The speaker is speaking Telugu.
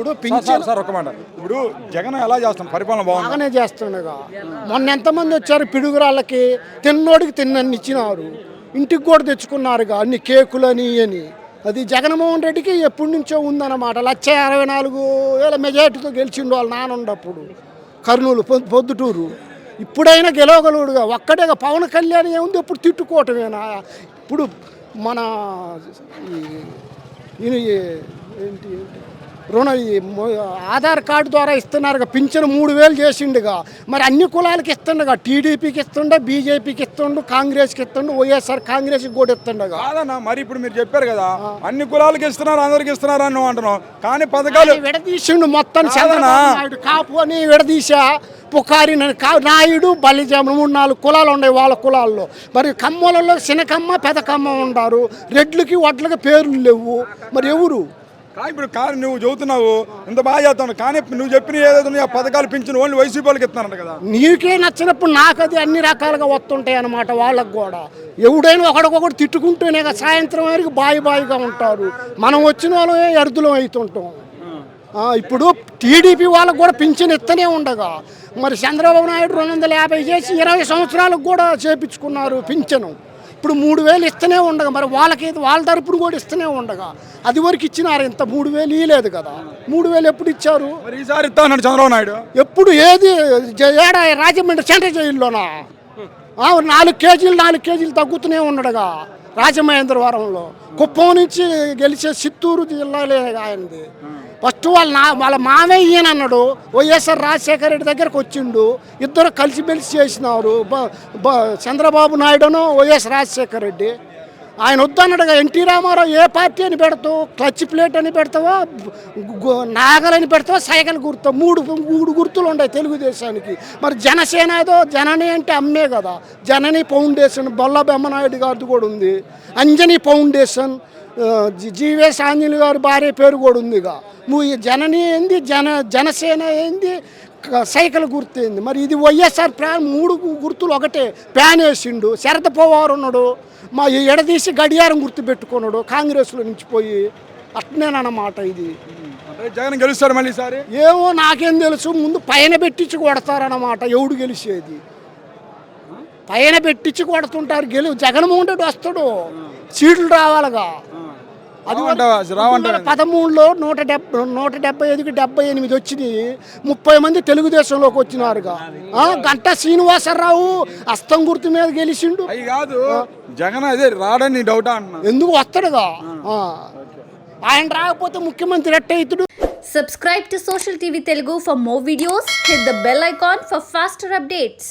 ఇప్పుడు పింఛన్ సార్ ఒక మాట. ఇప్పుడు జగన్ ఎలా చేస్తాం పరిపాలన బాగుంది? బాగానే చేస్తుండగా మొన్న ఎంతమంది వచ్చారు పిడుగురాళ్ళకి? తిన్నోడికి తిన్నన్ని ఇచ్చినారు. ఇంటికి కూడా తెచ్చుకున్నారుగా అన్ని కేకులని అని. అది జగన్మోహన్ రెడ్డికి ఎప్పటి నుంచో ఉందన్నమాట. లక్ష అరవై నాలుగు వేల మెజార్టీతో గెలిచిండు వాళ్ళ నాన్న ఉన్నప్పుడు. కర్నూలు పొద్దు పొద్దుటూరు. ఇప్పుడైనా గెలవగలుగుడుగా. ఒక్కడేగా పవన్ కళ్యాణ్ ఏముంది? ఇప్పుడు తిట్టుకోవటమేనా? ఇప్పుడు మన ఏంటి ఏంటి? రుణ ఆధార్ కార్డు ద్వారా ఇస్తున్నారుగా పింఛను మూడు వేలు చేసిండుగా. మరి అన్ని కులాలకి ఇస్తుండగా టీడీపీకి ఇస్తుండే బీజేపీకి ఇస్తుండు కాంగ్రెస్కి ఇస్తుండు వైఎస్ఆర్ కాంగ్రెస్కి కూడా ఇస్తుండగా. కాదన్నా మరి ఇప్పుడు మీరు చెప్పారు కదా అన్ని కులాలకి ఇస్తున్నారు అందరికి ఇస్తున్నారు అని నువ్వు అంటున్నావు. కానీ పథకాలు విడదీసిండు మొత్తం? చంద్రబాబు కాపు అని విడదీసా పుకారి నాయుడు బలిజాములు మూడు నాలుగు కులాలు ఉన్నాయి వాళ్ళ కులాల్లో. మరి కమ్మలలో చిన్నకమ్మ పెదకమ్మ ఉండారు. రెడ్లకి వడ్లకి పేర్లు లేవు. మరి ఎవరు? ఇప్పుడు కానీ నువ్వు చదువుతున్నావు ఇంత బాగా చేస్తున్నావు కానీ నువ్వు చెప్పిన ఏదైతే ఉన్నాయో ఆ పథకాలు పెంచిన ఓన్లీ వైసీపీ వాళ్ళకి ఇస్తున్నారంట కదా. నీకే నచ్చినప్పుడు నాకు అది అన్ని రకాలుగా వస్తుంటాయి అన్నమాట వాళ్ళకు కూడా. ఎవడైనా ఒకడికొకటి తిట్టుకుంటూనే కదా సాయంత్రం వరకు బాయి బాయిగా ఉంటారు. మనం వచ్చిన వాళ్ళమే ఎరుదులం అవుతుంటాం. ఇప్పుడు టీడీపీ వాళ్ళకు కూడా పింఛన్ ఇస్తూనే ఉండగా మరి చంద్రబాబు నాయుడు రెండు వందల యాభై చేసి ఇరవై సంవత్సరాలకు కూడా చేపించుకున్నారు పింఛను. ఇప్పుడు మూడు వేలు ఇస్తూనే ఉండగా మరి వాళ్ళకి వాళ్ళ తరపున కూడా ఇస్తూనే ఉండగా. అది వరకు ఇచ్చినారు ఇంత మూడు వేలు ఇవ్వలేదు కదా. మూడు వేలు ఎప్పుడు ఇచ్చారు? మరి ఈసారి ఇస్తా అన్నాడు చంద్రబాబు నాయుడు. ఎప్పుడు ఏది? జ- ఏడ రాజమండ్రి సెంట్రల్ జైల్లోనా? ఆ, నాలుగు కేజీలు నాలుగు కేజీలు తగ్గుతూనే ఉన్నాడుగా రాజమహేంద్రవరంలో కుప్పం నుంచి గెలిచే చిత్తూరు జిల్లాలే ఆయనది. ఫస్ట్ వాళ్ళ నా వాళ్ళ మామయ్య అన్నాడు వైఎస్ఆర్ రాజశేఖర రెడ్డి దగ్గరకు వచ్చిండు ఇద్దరు కలిసిమెలిసి చేసినారు. బ- బ- చంద్రబాబు నాయుడును వైఎస్ రాజశేఖర రెడ్డి. ఆయన వద్దన్నట్టుగా ఎన్టీ రామారావు ఏ పార్టీ అని పెడతావు? క్లచ్ ప్లేట్ అని పెడతావా? గు- నాగలని పెడతావా? సైకిల్ గుర్తు మూడు మూడు గుర్తులు ఉన్నాయి తెలుగుదేశానికి. మరి జనసేన ఏదో? జనని అంటే అమ్మే కదా. జనని ఫౌండేషన్ బొల్ల బెమ్మనాయుడు గారిది కూడా ఉంది. అంజని ఫౌండేషన్ జి- జీవేశ్ ఆంజనేయులు గారి భార్య పేరు కూడా ఉందిగా. నువ్వు జనని ఏంది? జన జనసేన ఏంది? సైకిల్ గుర్తు ఏంది మరి ఇది వైఎస్ఆర్ ప్లాన్ మూడు గుర్తులు ఒకటే. ప్యాన్ వేసిండు శరద పవార్ ఉన్నాడు మా ఎడదీసి గడియారం గుర్తు పెట్టుకున్నాడు కాంగ్రెస్లో నుంచి పోయి అట్నేనన్నమాట ఇది. జగన్ గెలుస్తాడు మళ్ళీ ఈసారి? ఏమో నాకేం తెలుసు ముందు పైన పెట్టించి కొడతారన్నమాట ఎవడు గెలిచేది? పైన పెట్టించి కొడుతుంటారు గెలు జగన్మోహన్ రెడ్డి వస్తాడు. సీట్లు రావాలిగా. అది? పదమూడులో నూట డెబ్బై నూట డెబ్బై ఐదుకి డెబ్బై ఎనిమిది వచ్చినాయి ముప్పై మంది తెలుగుదేశంలోకి వచ్చినారుగా గంటా శ్రీనివాసరావు అస్తం గుర్తు మీద గెలిచిండు అవి కాదు జగన్ అదే రాడని డౌటా అంటున్నా ఎందుకు వస్తాడుగా ఆ. ఆయన రాకపోతే ముఖ్యమంత్రి ఎట్ట అవుతాడు Subscribe to Social TV Telugu for more videos. Hit the bell icon for faster updates.